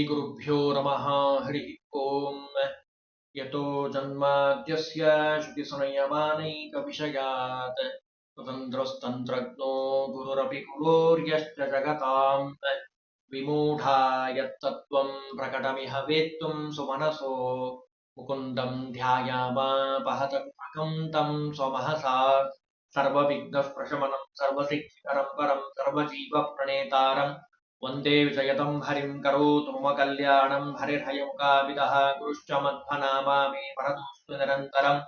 श्रीगुरुभ्यो नमः। हरिः ॐ यतो जन्माद्यस्य श्रुतिसंयमानैकविषयात्। स्वतन्त्रस्तन्त्रज्ञो गुरुरपि कुलोर्यश्च जगताम्। विमूढा यत्तत्त्वम् प्रकटमिह वेत्तुं सुमनसो। मुकुन्दं ध्यायामापहतकुपकं तं स्वमहसा। सर्वविघ्नः प्रशमनं सर्वसिद्धिकरं परं सर्वजीवप्रणेतारम्। वन्दे विजयतं हरिं करोतु मम कल्याणं हरिर्हयमुकाविदः गुरुश्च मध्वनामा मे परतोऽस्तु निरन्तरम्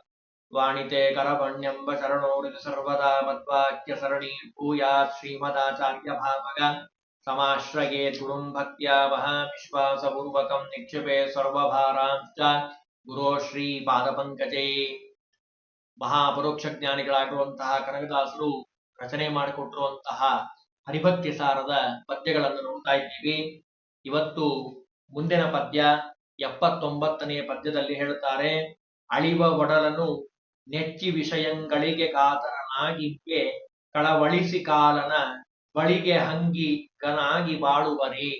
वाणिते करवण्यम्ब शरणोरिति सर्वदा मद्वाक्यसरणी भूयात् श्रीमदाचार्यभावग समाश्रये गुरुं भक्त्या महाविश्वासपूर्वकं निक्षिपे सर्वभारांश्च ಗುರು ಶ್ರೀ ಪಾದಪಂಕಜೇ ಮಹಾಪರೋಕ್ಷ ಜ್ಞಾನಿಗಳಾಗಿರುವಂತಹ ಕನಕದಾಸರು ರಚನೆ ಮಾಡಿಕೊಟ್ಟಿರುವಂತಹ ಹರಿಭಕ್ತಿ ಸಾರದ ಪದ್ಯಗಳನ್ನು ನೋಡ್ತಾ ಇದ್ದೀವಿ. ಇವತ್ತು ಮುಂದಿನ ಪದ್ಯ ಎಪ್ಪತ್ತೊಂಬತ್ತನೆಯ ಪದ್ಯದಲ್ಲಿ ಹೇಳುತ್ತಾರೆ, ಅಳಿವ ಒಡಲನು ನೆಚ್ಚಿ ವಿಷಯಗಳಿಗೆ ಕಾತರನಾಗಿಗೆ ಕಳವಳಿಸಿ ಕಾಲನ ಬಳಿಗೆ ಹಂಗಿ ಗನಾಗಿ ಬಾಳುವರಿ.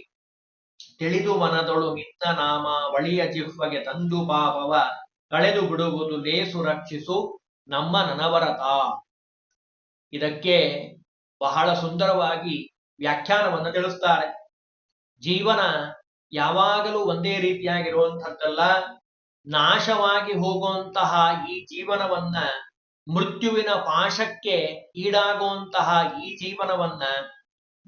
ತಿಳಿದು ಮನದೊಳು ನಿನ್ನ ನಾಮ ಬಳಿಯ ಜಿಹ್ವಗೆ ತಂದು ಪಾಪವ ಕಳೆದು ಬಿಡುವುದು ಲೇಸು ರಕ್ಷಿಸು ನಮ್ಮ ನನವರತ. ಇದಕ್ಕೆ ಬಹಳ ಸುಂದರವಾಗಿ ವ್ಯಾಖ್ಯಾನವನ್ನು ತಿಳಿಸ್ತಾರೆ. ಜೀವನ ಯಾವಾಗಲೂ ಒಂದೇ ರೀತಿಯಾಗಿರುವಂಥದ್ದಲ್ಲ. ನಾಶವಾಗಿ ಹೋಗುವಂತಹ ಈ ಜೀವನವನ್ನ, ಮೃತ್ಯುವಿನ ಪಾಶಕ್ಕೆ ಈಡಾಗುವಂತಹ ಈ ಜೀವನವನ್ನ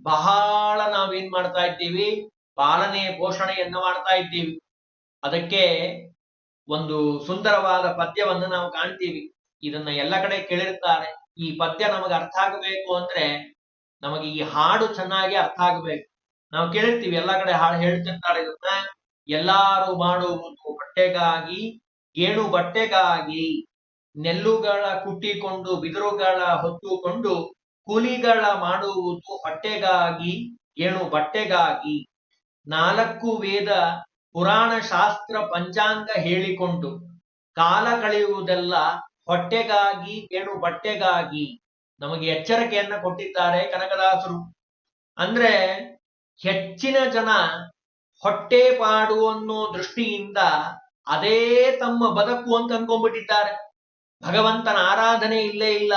ಬಹಳ ನಾವೇನ್ ಮಾಡ್ತಾ ಇದ್ದೀವಿ? ಪಾಲನೆ, ಪೋಷಣೆಯನ್ನು ಮಾಡ್ತಾ ಇದ್ದೀವಿ. ಅದಕ್ಕೆ ಒಂದು ಸುಂದರವಾದ ಪದ್ಯವನ್ನು ನಾವು ಕಾಣ್ತೀವಿ. ಇದನ್ನ ಎಲ್ಲ ಕಡೆ ಕೇಳಿರ್ತಾರೆ. ಈ ಪದ್ಯ ನಮಗೆ ಅರ್ಥ ಆಗಬೇಕು ಅಂದ್ರೆ ನಮಗೆ ಈ ಹಾಡು ಚೆನ್ನಾಗಿ ಅರ್ಥ ಆಗಬೇಕು. ನಾವು ಕೇಳಿರ್ತೀವಿ, ಎಲ್ಲಾ ಕಡೆ ಹಾಡು ಹೇಳ್ತಿರ್ತಾರೆ ಇದನ್ನ ಎಲ್ಲಾರು ಮಾಡುವುದು ಬಟ್ಟೆಗಾಗಿ, ಗೇಣು ಬಟ್ಟೆಗಾಗಿ, ನೆಲ್ಲುಗಳ ಕುಟ್ಟಿಕೊಂಡು, ಬಿದಿರುಗಳ ಹೊತ್ತುಕೊಂಡು, ಕೂಲಿಗಳ ಮಾಡುವುದು ಹೊಟ್ಟೆಗಾಗಿ ಗೇಣು ಬಟ್ಟೆಗಾಗಿ ನಾಲ್ಕು ವೇದ ಪುರಾಣ ಶಾಸ್ತ್ರ ಪಂಚಾಂಗ ಹೇಳಿಕೊಂಡು, ಕಾಲ ಕಳೆಯುವುದೆಲ್ಲ ಹೊಟ್ಟೆಗಾಗಿ ಕೇಳು ಬಟ್ಟೆಗಾಗಿ ನಮಗೆ ಎಚ್ಚರಿಕೆಯನ್ನ ಕೊಟ್ಟಿದ್ದಾರೆ ಕನಕದಾಸರು. ಅಂದ್ರೆ ಹೆಚ್ಚಿನ ಜನ ಹೊಟ್ಟೆ ಪಾಡು ಅನ್ನೋ ದೃಷ್ಟಿಯಿಂದ ಅದೇ ತಮ್ಮ ಬದುಕು ಅಂತ ಅನ್ಕೊಂಡ್ಬಿಟ್ಟಿದ್ದಾರೆ. ಭಗವಂತನ ಆರಾಧನೆ ಇಲ್ಲೇ ಇಲ್ಲ.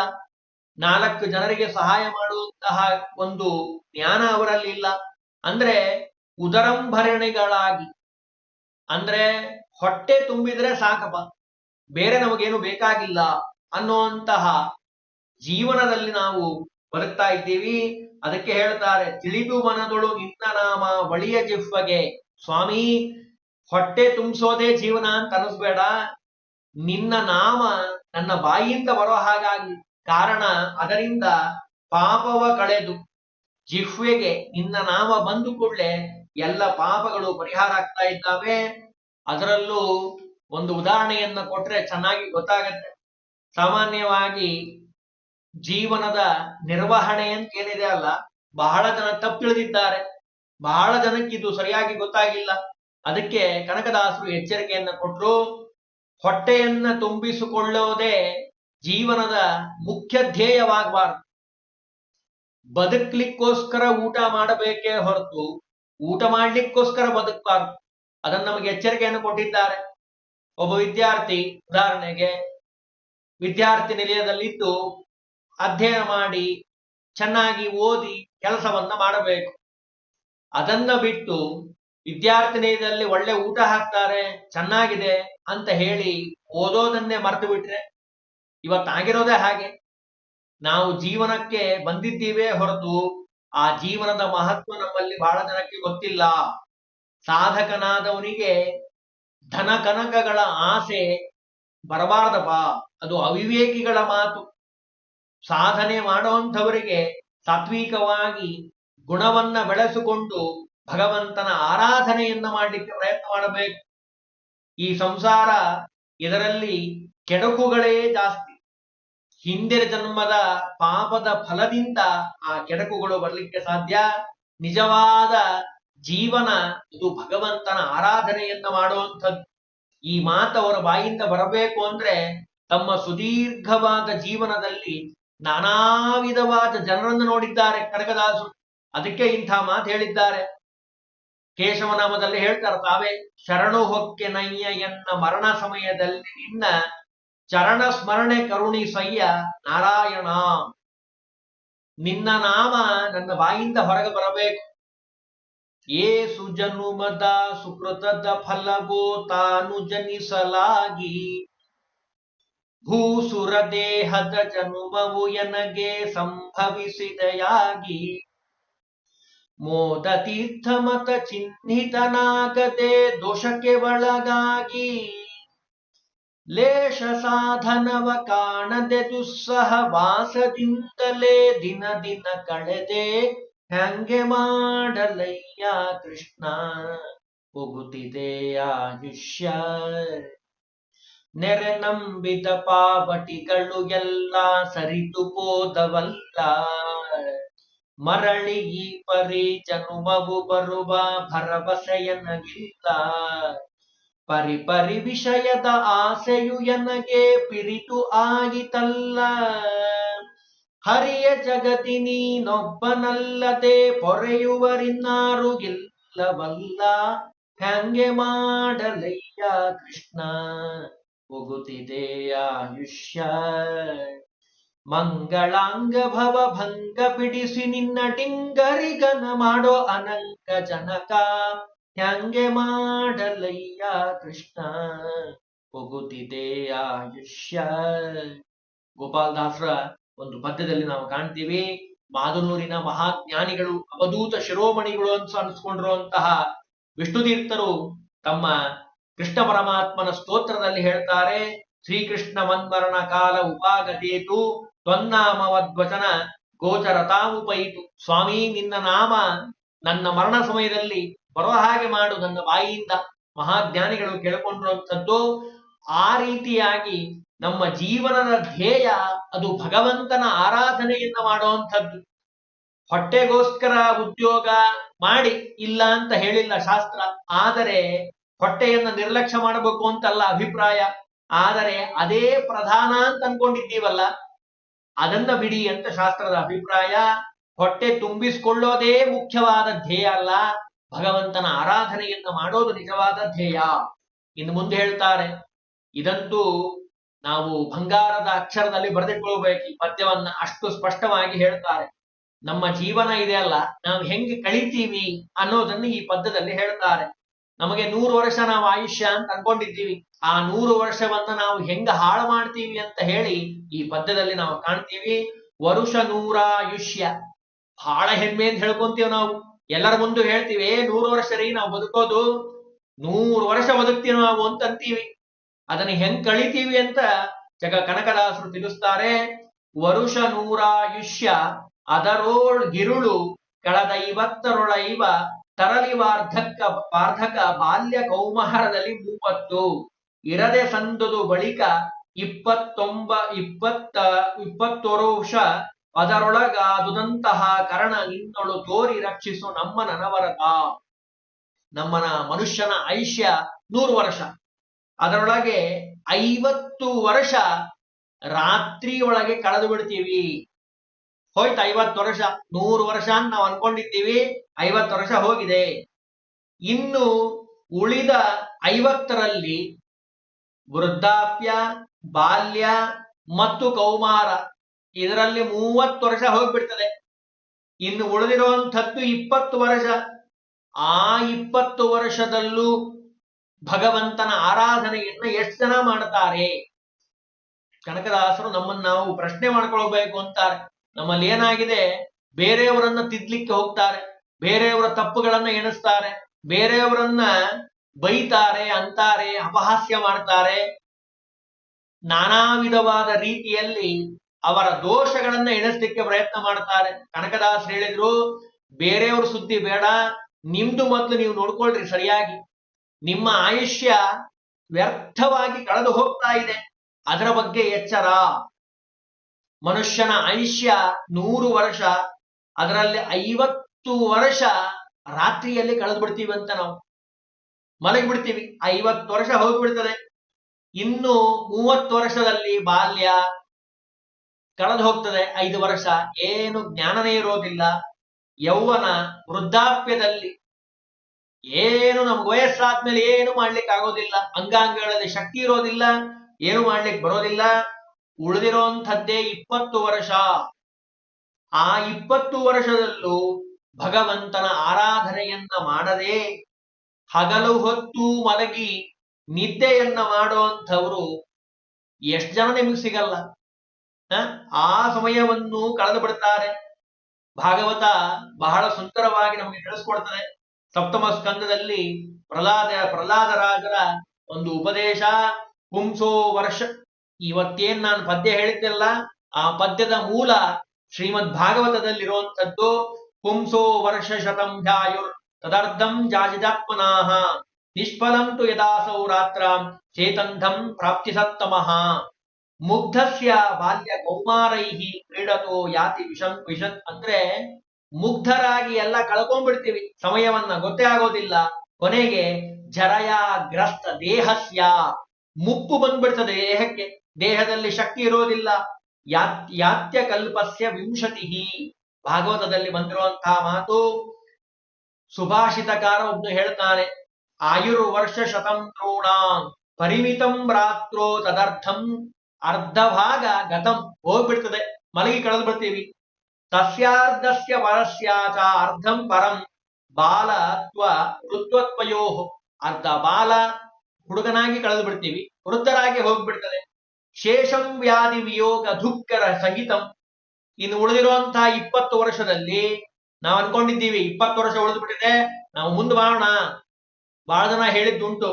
ನಾಲ್ಕು ಜನರಿಗೆ ಸಹಾಯ ಮಾಡುವಂತಹ ಒಂದು ಜ್ಞಾನ ಅವರಲ್ಲಿ ಇಲ್ಲ. ಅಂದ್ರೆ ಉದರಂಭರಣಿಗಳಾಗಿ. ಅಂದ್ರೆ ಹೊಟ್ಟೆ ತುಂಬಿದ್ರೆ ಸಾಕಪ್ಪ. ಬೇರೆ ನಮಗೇನು ಬೇಕಾಗಿಲ್ಲ ಅನ್ನುವಂತಹ ಜೀವನದಲ್ಲಿ ನಾವು ಬದುಕ್ತಾ ಇದ್ದೀವಿ. ಅದಕ್ಕೆ ಹೇಳ್ತಾರೆ, ತಿಳಿದು ಮನದೊಳು ನಿನ್ನ ನಾಮ ಒಳಿಯ ಜಿಹ್ವಗೆ ಸ್ವಾಮಿ, ಹೊಟ್ಟೆ ತುಂಬಿಸೋದೇ ಜೀವನ ಅಂತ ಅನಿಸ್ಬೇಡ ನಿನ್ನ ನಾಮ ನನ್ನ ಬಾಯಿಯಿಂದ ಬರೋ ಹಾಗಾಗಿ ಕಾರಣ ಅದರಿಂದ ಪಾಪವ ಕಳೆದು ಜಿಹ್ವೆಗೆ ನಿನ್ನ ನಾಮ ಬಂದು ಕೂಡಲೇ ಎಲ್ಲ ಪಾಪಗಳು ಪರಿಹಾರ ಆಗ್ತಾ ಇದ್ದಾವೆ. ಅದರಲ್ಲೂ ಒಂದು ಉದಾಹರಣೆಯನ್ನ ಕೊಟ್ರೆ ಚೆನ್ನಾಗಿ ಗೊತ್ತಾಗತ್ತೆ. ಸಾಮಾನ್ಯವಾಗಿ ಜೀವನದ ನಿರ್ವಹಣೆ ಅಂತ ಏನಿದೆ ಅಲ್ಲ, ಬಹಳ ಜನ ತಪ್ಪಿಳಿದಿದ್ದಾರೆ ಬಹಳ ಜನಕ್ಕೆ ಇದು ಸರಿಯಾಗಿ ಗೊತ್ತಾಗಿಲ್ಲ. ಅದಕ್ಕೆ ಕನಕದಾಸರು ಎಚ್ಚರಿಕೆಯನ್ನ ಕೊಟ್ಟರು ಹೊಟ್ಟೆಯನ್ನ ತುಂಬಿಸಿಕೊಳ್ಳೋದೇ ಜೀವನದ ಮುಖ್ಯ ಧ್ಯೇಯವಾಗಬಾರ್ದು. ಬದುಕ್ಲಿಕ್ಕೋಸ್ಕರ ಊಟ ಮಾಡಬೇಕೇ ಹೊರತು, ಊಟ ಮಾಡ್ಲಿಕ್ಕೋಸ್ಕರ ಬದುಕಬಾರ್ದು. ಅದನ್ನ ನಮಗೆ ಎಚ್ಚರಿಕೆಯನ್ನು ಕೊಟ್ಟಿದ್ದಾರೆ. ಒಬ್ಬ ವಿದ್ಯಾರ್ಥಿ ಉದಾಹರಣೆಗೆ ವಿದ್ಯಾರ್ಥಿ ನಿಲಯದಲ್ಲಿದ್ದು ಅಧ್ಯಯನ ಮಾಡಿ ಚೆನ್ನಾಗಿ ಓದಿ ಕೆಲಸವನ್ನ ಮಾಡಬೇಕು. ಅದನ್ನ ಬಿಟ್ಟು ವಿದ್ಯಾರ್ಥಿ ನಿಲಯದಲ್ಲಿ ಒಳ್ಳೆ ಊಟ ಹಾಕ್ತಾರೆ, ಚೆನ್ನಾಗಿದೆ ಅಂತ ಹೇಳಿ ಓದೋದನ್ನೇ ಮರೆತು ಬಿಟ್ರೆ ಇವತ್ತಾಗಿರೋದೇ ಹಾಗೆ. ನಾವು ಜೀವನಕ್ಕೆ ಬಂದಿದ್ದೀವೇ ಹೊರತು ಆ ಜೀವನದ ಮಹತ್ವ ನಮ್ಮಲ್ಲಿ ಬಹಳ ಜನಕ್ಕೆ ಗೊತ್ತಿಲ್ಲ. ಸಾಧಕನಾದವನಿಗೆ ಧನ ಕನಕಗಳ ಆಸೆ ಬರಬಾರ್ದಪ್ಪ. ಅದು ಅವಿವೇಕಿಗಳ ಮಾತು. ಸಾಧನೆ ಮಾಡುವಂಥವರಿಗೆ ಸಾತ್ವಿಕವಾಗಿ ಗುಣವನ್ನ ಬೆಳೆಸಿಕೊಂಡು ಭಗವಂತನ ಆರಾಧನೆಯನ್ನ ಮಾಡಲಿಕ್ಕೆ ಪ್ರಯತ್ನ ಮಾಡಬೇಕು. ಈ ಸಂಸಾರ ಇದರಲ್ಲಿ ಕೆಡಕುಗಳೇ ಜಾಸ್ತಿ. ಹಿಂದಿನ ಜನ್ಮದ ಪಾಪದ ಫಲದಿಂದ ಆ ಕೆಡಕುಗಳು ಬರಲಿಕ್ಕೆ ಸಾಧ್ಯ. ನಿಜವಾದ ಜೀವನ, ಇದು ಭಗವಂತನ ಆರಾಧನೆಯನ್ನ ಮಾಡುವಂಥದ್ದು. ಈ ಮಾತು ಅವರ ಬಾಯಿಂದ ಬರಬೇಕು ಅಂದ್ರೆ ತಮ್ಮ ಸುದೀರ್ಘವಾದ ಜೀವನದಲ್ಲಿ ನಾನಾ ವಿಧವಾದ ಜನರನ್ನು ನೋಡಿದ್ದಾರೆ ಕನಕದಾಸರು ಅದಕ್ಕೆ ಇಂಥ ಮಾತು ಹೇಳಿದ್ದಾರೆ. ಕೇಶವನಾಮದಲ್ಲಿ ಹೇಳ್ತಾರೆ, ತಾವೇ ಶರಣು ಹೊಕ್ಕೆ ನಯ್ಯ ಎನ್ನ ಮರಣ ಸಮಯದಲ್ಲಿ ನಿನ್ನ ಚರಣ ಸ್ಮರಣೆ ಕರುಣಿಸಯ್ಯ ನಾರಾಯಣ. ನಿನ್ನ ನಾಮ ನನ್ನ ಬಾಯಿಂದ ಹೊರಗೆ ಬರಬೇಕು. ಏ ಸುಜನುಮದ ಸುಕೃತದ ಫಲವೋ ತಾನು ಜನಿಸಲಾಗಿ. ಭೂಸುರ ದೇಹದ ಜನುಮವು ಎನಗೆ ಸಂಭವಿಸಿದೆಯಾಗಿ. ಮೋದ ತೀರ್ಥ ಮತ ಚಿಹ್ನಿತನಾಗದೆ ದೋಷಕ್ಕೆ ಒಳಗಾಗಿ. ಲೇಷ ಸಾಧನವ ಕಾಣದೆ ದುಸ್ಸಹ ವಾಸದಿಂದಲೇ ದಿನ ದಿನ ಕಳೆದೆ. ಹಂಗೆ ಮಾಡಲಯ್ಯ ಕೃಷ್ಣ ಹೋಗುತ್ತಿದೆ ಆಯುಷ್ಯ. ನೆರೆ ನಂಬಿದ ಪಾವಟಿಗಳು ಎಲ್ಲ ಸರಿದು ಹೋದವಲ್ಲ. ಮರಳಿ ಈ ಪರಿ ಜನುಮವು ಬರುವ ಭರವಸೆಯನಗಿಲ್ಲ ಪರಿ ಪರಿ ವಿಷಯದ ಆಸೆಯು ಎನಗೆ ಪಿರಿತು ಆಯಿತಲ್ಲ ಹರಿಯ ಜಗತಿ ನೀನೊಬ್ಬನಲ್ಲದೆ ಪೊರೆಯುವರಿನ್ನಾರು ಇಲ್ಲವಲ್ಲ. ಹಂಗೆ ಮಾಡಲಯ್ಯ ಕೃಷ್ಣ? ಹೋಗುತ್ತಿದೆ ಆಯುಷ್ಯ. ಮಂಗಳಾಂಗ ಭವ ಭಂಗ ಬಿಡಿಸಿ ನಿನ್ನ ಟಿಂಗರಿಗನ ಮಾಡೋ ಅನಂಗ ಜನಕ. ಹ್ಯಾಂಗೆ ಮಾಡಲಯ್ಯ ಕೃಷ್ಣ? ಹೋಗುತ್ತಿದೆ ಆಯುಷ್ಯ. ಗೋಪಾಲದಾಸರ ಒಂದು ಪದ್ಯದಲ್ಲಿ ನಾವು ಕಾಣ್ತೀವಿ, ಮಾದನೂರಿನ ಮಹಾಜ್ಞಾನಿಗಳು, ಅವಧೂತ ಶಿರೋಮಣಿಗಳು ಅಂತ ಅನ್ಸ್ಕೊಂಡಿರುವಂತಹ ವಿಷ್ಣು ತೀರ್ಥರು ತಮ್ಮ ಕೃಷ್ಣ ಪರಮಾತ್ಮನ ಸ್ತೋತ್ರದಲ್ಲಿ ಹೇಳ್ತಾರೆ, ಶ್ರೀಕೃಷ್ಣ ಮನ್ಮರಣ ಕಾಲ ಉಪಾಗತೇತು, ತ್ವನ್ನಾಮವದ್ವಚನ ಗೋಚರತಾವುಪೈತು ಸ್ವಾಮಿ, ನಿನ್ನ ನಾಮ ನನ್ನ ಮರಣ ಸಮಯದಲ್ಲಿ ಬರೋ ಹಾಗೆ ಮಾಡು, ನನ್ನ ಬಾಯಿಯಿಂದ. ಮಹಾಜ್ಞಾನಿಗಳು ಕೇಳಿಕೊಂಡಿರುವಂಥದ್ದು ಆ ರೀತಿಯಾಗಿ ನಮ್ಮ ಜೀವನದ ಧ್ಯೇಯ ಅದು ಭಗವಂತನ ಆರಾಧನೆಯಿಂದ ಮಾಡುವಂಥದ್ದು. ಹೊಟ್ಟೆಗೋಸ್ಕರ ಉದ್ಯೋಗ ಮಾಡಿ ಇಲ್ಲ ಅಂತ ಹೇಳಿಲ್ಲ ಶಾಸ್ತ್ರ. ಆದರೆ ಹೊಟ್ಟೆಯನ್ನ ನಿರ್ಲಕ್ಷ್ಯ ಮಾಡಬೇಕು ಅಂತಲ್ಲ ಅಭಿಪ್ರಾಯ. ಆದರೆ ಅದೇ ಪ್ರಧಾನ ಅಂತ ಅನ್ಕೊಂಡಿದ್ದೀವಲ್ಲ, ಅದನ್ನ ಬಿಡಿ ಅಂತ ಶಾಸ್ತ್ರದ ಅಭಿಪ್ರಾಯ. ಹೊಟ್ಟೆ ತುಂಬಿಸಿಕೊಳ್ಳೋದೇ ಮುಖ್ಯವಾದ ಧ್ಯೇಯ ಅಲ್ಲ, ಭಗವಂತನ ಆರಾಧನೆಯನ್ನ ಮಾಡೋದು ನಿಜವಾದ ಧ್ಯೇಯ. ಇನ್ನು ಮುಂದೆ ಹೇಳ್ತಾರೆ, ಇದಂತೂ ನಾವು ಬಂಗಾರದ ಅಕ್ಷರದಲ್ಲಿ ಬರೆದಿಟ್ಕೊಳ್ಬೇಕು. ಈ ಪದ್ಯವನ್ನ ಅಷ್ಟು ಸ್ಪಷ್ಟವಾಗಿ ಹೇಳ್ತಾರೆ. ನಮ್ಮ ಜೀವನ ಇದೆ ಅಲ್ಲ ನಾವು ಹೆಂಗೆ ಕಳಿತೀವಿ ಅನ್ನೋದನ್ನ ಈ ಪದ್ಯದಲ್ಲಿ ಹೇಳ್ತಾರೆ. ನಮಗೆ ನೂರು ವರ್ಷ ನಾವು ಆಯುಷ್ಯ ಅಂತ ಅನ್ಕೊಂಡಿದ್ದೀವಿ. ಆ ನೂರು ವರ್ಷವನ್ನ ನಾವು ಹೆಂಗ ಹಾಳು ಮಾಡ್ತೀವಿ ಅಂತ ಹೇಳಿ ಈ ಪದ್ಯದಲ್ಲಿ ನಾವು ಕಾಣ್ತೀವಿ. ವರುಷ ನೂರಾಯುಷ್ಯ. ಬಹಳ ಹೆಮ್ಮೆ ಅಂತ ಹೇಳ್ಕೊಂತೀವಿ ನಾವು. ಎಲ್ಲರ ಮುಂದೆ ಹೇಳ್ತೀವಿ "ಏ, ನೂರು ವರ್ಷ ರೀ ನಾವು ಬದುಕೋದು. ನೂರು ವರ್ಷ ಬದುಕ್ತೀವಿ ನಾವು ಅಂತ ಅಂತೀವಿ. ಅದನ್ನ ಹೆಂಗ್ ಕಳಿತೀವಿ ಅಂತ ಜಗ ಕನಕದಾಸರು ತಿಳಿಸ್ತಾರೆ. ವರುಷ ನೂರಾಯುಷ್ಯ ಅದರೋಳ್ ಗಿರುಳು ಕಳೆದ ಇವತ್ತರೊಳೈವ ತರಲಿ ವಾರ್ಧಕ ವಾರ್ಧಕ ಬಾಲ್ಯ ಕೌಮಹರದಲ್ಲಿ ಮೂವತ್ತು. ಇರದೆ ಸಂದುದು ಬಳಿಕ ಇಪ್ಪತ್ತೊಂಬ ಇಪ್ಪತ್ತ ವರ್ಷ ಅದರೊಳಗಾದುದಂತಹ ಕರಣ ನಿನ್ನೊಳು ತೋರಿ ರಕ್ಷಿಸು ನಮ್ಮ ನನವರತ ನಮ್ಮನ ಮನುಷ್ಯನ ಆಯುಷ್ಯ ನೂರು ವರ್ಷ. ಅದರೊಳಗೆ ಐವತ್ತು ವರ್ಷ ರಾತ್ರಿಯೊಳಗೆ ಕಳೆದು ಬಿಡ್ತೀವಿ ಹೋಯ್ತು ಐವತ್ತು ವರ್ಷ, ನೂರು ವರ್ಷ ಅಂತ ನಾವು ಅನ್ಕೊಂಡಿದ್ದೀವಿ, ಐವತ್ತು ವರ್ಷ ಹೋಗಿದೆ. ಇನ್ನು ಉಳಿದ ಐವತ್ತರಲ್ಲಿ ವೃದ್ಧಾಪ್ಯ, ಬಾಲ್ಯ ಮತ್ತು ಕೌಮಾರ, ಇದರಲ್ಲಿ ಮೂವತ್ತು ವರ್ಷ ಹೋಗ್ಬಿಡ್ತದೆ. ಇನ್ನು ಉಳಿದಿರುವಂಥದ್ದು ಇಪ್ಪತ್ತು ವರ್ಷ. ಆ ಇಪ್ಪತ್ತು ವರ್ಷದಲ್ಲೂ ಭಗವಂತನ ಆರಾಧನೆಯನ್ನ ಎಷ್ಟು ಜನ ಮಾಡ್ತಾರೆ? ಕನಕದಾಸರು ನಮ್ಮನ್ನ ನಾವು ಪ್ರಶ್ನೆ ಮಾಡ್ಕೊಳ್ಬೇಕು ಅಂತಾರೆ. ನಮ್ಮಲ್ಲಿ ಏನಾಗಿದೆ? ಬೇರೆಯವರನ್ನ ತಿದ್ಲಿಕ್ಕೆ ಹೋಗ್ತಾರೆ. ಬೇರೆಯವರ ತಪ್ಪುಗಳನ್ನ ಎಣಿಸ್ತಾರೆ. ಬೇರೆಯವರನ್ನ ಬೈತಾರೆ, ಅಂತಾರೆ, ಅಪಹಾಸ್ಯ ಮಾಡ್ತಾರೆ. ನಾನಾ ವಿಧವಾದ ರೀತಿಯಲ್ಲಿ ಅವರ ದೋಷಗಳನ್ನ ಎಣಿಸ್ಲಿಕ್ಕೆ ಪ್ರಯತ್ನ ಮಾಡ್ತಾರೆ. ಕನಕದಾಸ್ ಹೇಳಿದ್ರು, ಬೇರೆಯವ್ರ ಸುದ್ದಿ ಬೇಡ, ನಿಮ್ದು ಮೊದ್ಲು ನೀವು ನೋಡ್ಕೊಳ್ರಿ ಸರಿಯಾಗಿ. ನಿಮ್ಮ ಆಯುಷ್ಯ ವ್ಯರ್ಥವಾಗಿ ಕಳೆದು ಹೋಗ್ತಾ ಇದೆ. ಅದರ ಬಗ್ಗೆ ಎಚ್ಚರ. ಮನುಷ್ಯನ ಆಯುಷ್ಯ ನೂರು ವರ್ಷ, ಅದರಲ್ಲಿ ಐವತ್ತು ವರ್ಷ ರಾತ್ರಿಯಲ್ಲಿ ಕಳೆದು ಬಿಡ್ತೀವಿ ಅಂತ ನಾವು. ಮಲಗಿಬಿಡ್ತೀವಿ ಐವತ್ತು ವರ್ಷ ಹೋಗ್ಬಿಡ್ತದೆ. ಇನ್ನು ಮೂವತ್ತು ವರ್ಷದಲ್ಲಿ ಬಾಲ್ಯ ಕಳೆದು ಹೋಗ್ತದೆ. ಐದು ವರ್ಷ. ಏನು ಜ್ಞಾನನೇ ಇರೋದಿಲ್ಲ. ಯೌವನ ವೃದ್ಧಾಪ್ಯದಲ್ಲಿ ಏನು ನಮ್ಗೆ ವಯಸ್ಸಾದ್ಮೇಲೆ ಏನು ಮಾಡ್ಲಿಕ್ಕೆ ಆಗೋದಿಲ್ಲ. ಅಂಗಾಂಗಗಳಲ್ಲಿ ಶಕ್ತಿ ಇರೋದಿಲ್ಲ, ಏನು ಮಾಡ್ಲಿಕ್ಕೆ ಬರೋದಿಲ್ಲ. ಉಳಿದಿರೋಂಥದ್ದೇ ಇಪ್ಪತ್ತು ವರ್ಷ. ಆ ಇಪ್ಪತ್ತು ವರ್ಷದಲ್ಲೂ ಭಗವಂತನ ಆರಾಧನೆಯನ್ನ ಮಾಡದೆ ಹಗಲು ಹೊತ್ತು ಮಲಗಿ ನಿದ್ದೆಯನ್ನ ಮಾಡುವಂಥವ್ರು ಎಷ್ಟು ಜನ ನಿಮಗೆ ಸಿಗಲ್ಲ? ಆ ಸಮಯವನ್ನು ಕಳೆದು ಬಿಡ್ತಾರೆ ಭಾಗವತ ಬಹಳ ಸುಂದರವಾಗಿ ನಮಗೆ ತಿಳಿಸ್ಕೊಡ್ತದೆ. ಸಪ್ತಮ ಸ್ಕಂದದಲ್ಲಿ ಪ್ರಹ್ಲಾದ ಪ್ರಹ್ಲಾದರಾಜರ ಒಂದು ಉಪದೇಶ. ಪುಂಸೋ ವರ್ಷ. ಇವತ್ತೇನ್ ನಾನು ಪದ್ಯ ಹೇಳಿದ್ದೆಲ್ಲ ಆ ಪದ್ಯದ ಮೂಲ ಶ್ರೀಮದ್ ಭಾಗವತದಲ್ಲಿರುವಂತದ್ದು ಪುಂಸೋ ವರ್ಷ ಶತಂ ಜಾಯುರ್ ತದರ್ಧಂ ಜಾಜಿದಾತ್ಮನಾಹ. ನಿಷ್ಫಲಂ ತು ಯದಾಸೌ ರಾತ್ರಾಂ ಚೇತಂಧಂ ಪ್ರಾಪ್ತಿ ಸತ್ತಮಃ ಮುಗ್ಧಸ್ಯ ಬಾಲ್ಯ ಕೌಮಾರೈಹಿ ಕ್ರೀಡತೋ ಯಾತಿ ವಿಷಂ ವಿಷತ್ ಅಂದ್ರೆ ಮುಗ್ಧರಾಗಿ ಎಲ್ಲ ಕಳ್ಕೊಂಡ್ಬಿಡ್ತೀವಿ. ಸಮಯವನ್ನ ಗೊತ್ತೇ ಆಗೋದಿಲ್ಲ. ಕೊನೆಗೆ ಜರಯ ಗ್ರಸ್ತ ದೇಹಸ್ಯ. ಮುಪ್ಪು ಬಂದ್ಬಿಡ್ತದೆ ದೇಹಕ್ಕೆ. ದೇಹದಲ್ಲಿ ಶಕ್ತಿ ಇರೋದಿಲ್ಲ. ಯಾತ್ ಯಾತ್ಯ ಕಲ್ಪಸ್ಯ ವಿಂಶತಿ. ಭಾಗವತದಲ್ಲಿ ಬಂದಿರುವಂತಹ ಮಾತು ಸುಭಾಷಿತಕಾರ ಒಬ್ನು ಹೇಳ್ತಾನೆ, ಆಯುರ್ವರ್ಷ ಶತಂ ದ್ರೋಣಾಂ ಪರಿಮಿತಂ ರಾತ್ರೋ ತದರ್ಥಂ. ಅರ್ಧ ಭಾಗ ಗತಂ. ಹೋಗ್ಬಿಡ್ತದೆ. ಮಲಗಿ ಕಳೆದು ಬಿಡ್ತೀವಿ ತಸ್ಯಾರ್ಧಸ್ಯ ವರಸ್ಯಾಚ ಅರ್ಧಂ ಪರಂ ಬಾಲತ್ವ ವೃದ್ಧತ್ವಯೋ ಅರ್ಧ ಬಾಲ ಹುಡುಗನಾಗಿ ಕಳೆದು ಬಿಡ್ತೀವಿ ವೃದ್ಧರಾಗಿ ಹೋಗ್ಬಿಡ್ತದೆ. ಶೇಷಂ ವ್ಯಾಧಿ ವಿಯೋಗ ದುಃಖರ ಸಹಿತಂ. ಇನ್ನು ಉಳಿದಿರುವಂತಹ ಇಪ್ಪತ್ತು ವರ್ಷದಲ್ಲಿ ನಾವು ಅನ್ಕೊಂಡಿದ್ದೀವಿ, ಇಪ್ಪತ್ತು ವರ್ಷ ಉಳಿದು ಬಿಟ್ಟಿದೆ ನಾವು ಮುಂದೆ ಬಾಳೋಣ. ಬಹಳ ಜನ ಹೇಳಿದ್ದುಂಟು,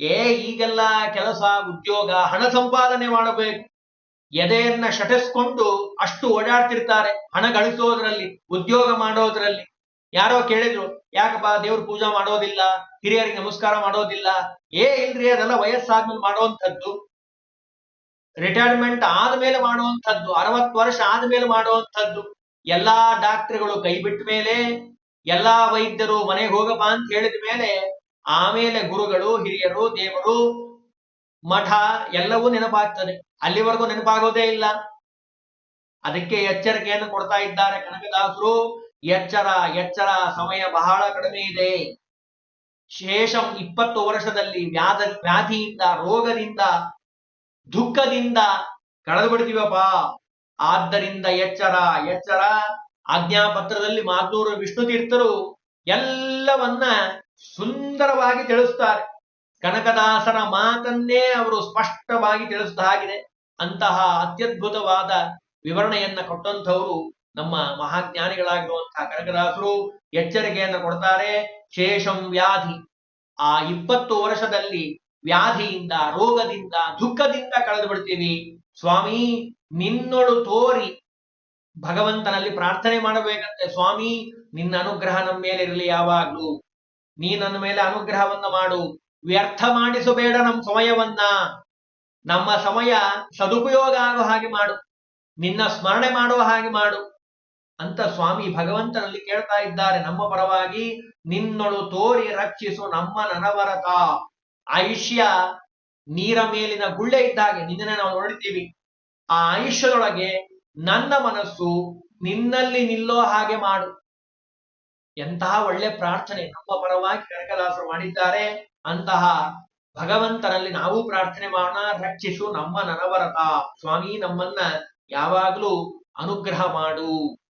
ಏ ಈಗೆಲ್ಲ ಕೆಲಸ, ಉದ್ಯೋಗ, ಹಣ ಸಂಪಾದನೆ ಮಾಡಬೇಕು. ಎದೆಯನ್ನ ಶಟಿಸ್ಕೊಂಡು ಅಷ್ಟು ಓಡಾಡ್ತಿರ್ತಾರೆ, ಹಣ ಗಳಿಸೋದ್ರಲ್ಲಿ, ಉದ್ಯೋಗ ಮಾಡೋದ್ರಲ್ಲಿ. ಯಾರೋ ಕೇಳಿದ್ರು, ಯಾಕಪ್ಪ ದೇವ್ರ ಪೂಜಾ ಮಾಡೋದಿಲ್ಲ, ಹಿರಿಯರಿಗೆ ನಮಸ್ಕಾರ ಮಾಡೋದಿಲ್ಲ, ಏ ಇಲ್ರಿ ಅದೆಲ್ಲ ವಯಸ್ಸಾದ್ಮೇಲೆ ಮಾಡುವಂಥದ್ದು ರಿಟೈರ್ಮೆಂಟ್ ಆದ್ಮೇಲೆ ಮಾಡುವಂಥದ್ದು ಅರವತ್ತು ವರ್ಷ ಆದ್ಮೇಲೆ ಮಾಡುವಂಥದ್ದು ಎಲ್ಲಾ ಡಾಕ್ಟರ್ಗಳು ಕೈ ಬಿಟ್ಟ ಮೇಲೆ, ಎಲ್ಲಾ ವೈದ್ಯರು ಮನೆಗೆ ಹೋಗಪ್ಪ ಅಂತ ಹೇಳಿದ ಮೇಲೆ, ಆಮೇಲೆ ಗುರುಗಳು, ಹಿರಿಯರು, ದೇವರು ಮಠ ಎಲ್ಲವೂ ನೆನಪಾಗ್ತದೆ. ಅಲ್ಲಿವರೆಗೂ ನೆನಪಾಗೋದೇ ಇಲ್ಲ. ಅದಕ್ಕೆ ಎಚ್ಚರಿಕೆಯನ್ನು ಕೊಡ್ತಾ ಇದ್ದಾರೆ ಕನಕದಾಸರು. ಎಚ್ಚರ ಎಚ್ಚರ ಸಮಯ ಬಹಳ ಕಡಿಮೆ ಇದೆ. ಶೇಷಂ ಇಪ್ಪತ್ತು ವರ್ಷದಲ್ಲಿ ವ್ಯಾಧ, ವ್ಯಾಧಿಯಿಂದ, ರೋಗದಿಂದ, ದುಃಖದಿಂದ ಕಳೆದು ಬಿಡ್ತೀವಪ್ಪ ಆದ್ದರಿಂದ ಎಚ್ಚರ ಎಚ್ಚರ. ಆಜ್ಞಾಪತ್ರದಲ್ಲಿ ಮಾತೂರು ವಿಷ್ಣು ತೀರ್ಥರು ಎಲ್ಲವನ್ನ ಸುಂದರವಾಗಿ ತಿಳಿಸ್ತಾರೆ. ಕನಕದಾಸರ ಮಾತನ್ನೇ ಅವರು ಸ್ಪಷ್ಟವಾಗಿ ತಿಳಿಸಿದ ಹಾಗಿದೆ ಅಂತಹ ಅತ್ಯದ್ಭುತವಾದ ವಿವರಣೆಯನ್ನ ಕೊಟ್ಟಂಥವರು ನಮ್ಮ ಮಹಾಜ್ಞಾನಿಗಳಾಗಿರುವಂತಹ ಕನಕದಾಸರು ಎಚ್ಚರಿಕೆಯನ್ನು ಕೊಡ್ತಾರೆ. ಶೇಷಂ ವ್ಯಾಧಿ. ಆ ಇಪ್ಪತ್ತು ವರ್ಷದಲ್ಲಿ ವ್ಯಾಧಿಯಿಂದ, ರೋಗದಿಂದ, ದುಃಖದಿಂದ ಕಳೆದು ಬಿಡ್ತೀವಿ ಸ್ವಾಮಿ, ನಿನ್ನೊಳು ತೋರಿ. ಭಗವಂತನಲ್ಲಿ ಪ್ರಾರ್ಥನೆ ಮಾಡಬೇಕಂತೆ ಸ್ವಾಮಿ. ನಿನ್ನ ಅನುಗ್ರಹ ನಮ್ಮ ಮೇಲೆ ಇರಲಿ ಯಾವಾಗ್ಲೂ. ನೀ ನನ್ನ ಮೇಲೆ ಅನುಗ್ರಹವನ್ನ ಮಾಡು. ವ್ಯರ್ಥ ಮಾಡಿಸಬೇಡ ನಮ್ಮ ಸಮಯವನ್ನ. ನಮ್ಮ ಸಮಯ ಸದುಪಯೋಗ ಆಗೋ ಹಾಗೆ ಮಾಡು. ನಿನ್ನ ಸ್ಮರಣೆ ಮಾಡುವ ಹಾಗೆ ಮಾಡು. ಅಂತ ಸ್ವಾಮಿ ಭಗವಂತನಲ್ಲಿ ಕೇಳ್ತಾ ಇದ್ದಾರೆ. ನಮ್ಮ ಪರವಾಗಿ ನಿನ್ನೊಳು ತೋರಿ ರಕ್ಷಿಸು ನಮ್ಮ ನನವರತ ಆಯುಷ್ಯ ನೀರ ಮೇಲಿನ ಗುಳ್ಳೆ ಇದ್ದ ಹಾಗೆ ನಿನ್ನೆ ನಾವು ನೋಡಿದ್ದೀವಿ. ಆ ಆಯುಷ್ಯದೊಳಗೆ ನನ್ನ ಮನಸ್ಸು ನಿನ್ನಲ್ಲಿ ನಿಲ್ಲೋ ಹಾಗೆ ಮಾಡು. ಎಂತಹ ಒಳ್ಳೆ ಪ್ರಾರ್ಥನೆ ನಮ್ಮ ಪರವಾಗಿ ಕನಕದಾಸರು ಮಾಡಿದ್ದಾರೆ. ಅಂತಹ ಭಗವಂತನಲ್ಲಿ ನಾವು ಪ್ರಾರ್ಥನೆ ಮಾಡೋಣ ರಕ್ಷಿಸು ನಮ್ಮ ನನವರತ ಸ್ವಾಮಿ ನಮ್ಮನ್ನ ಯಾವಾಗಲೂ ಅನುಗ್ರಹ ಮಾಡು.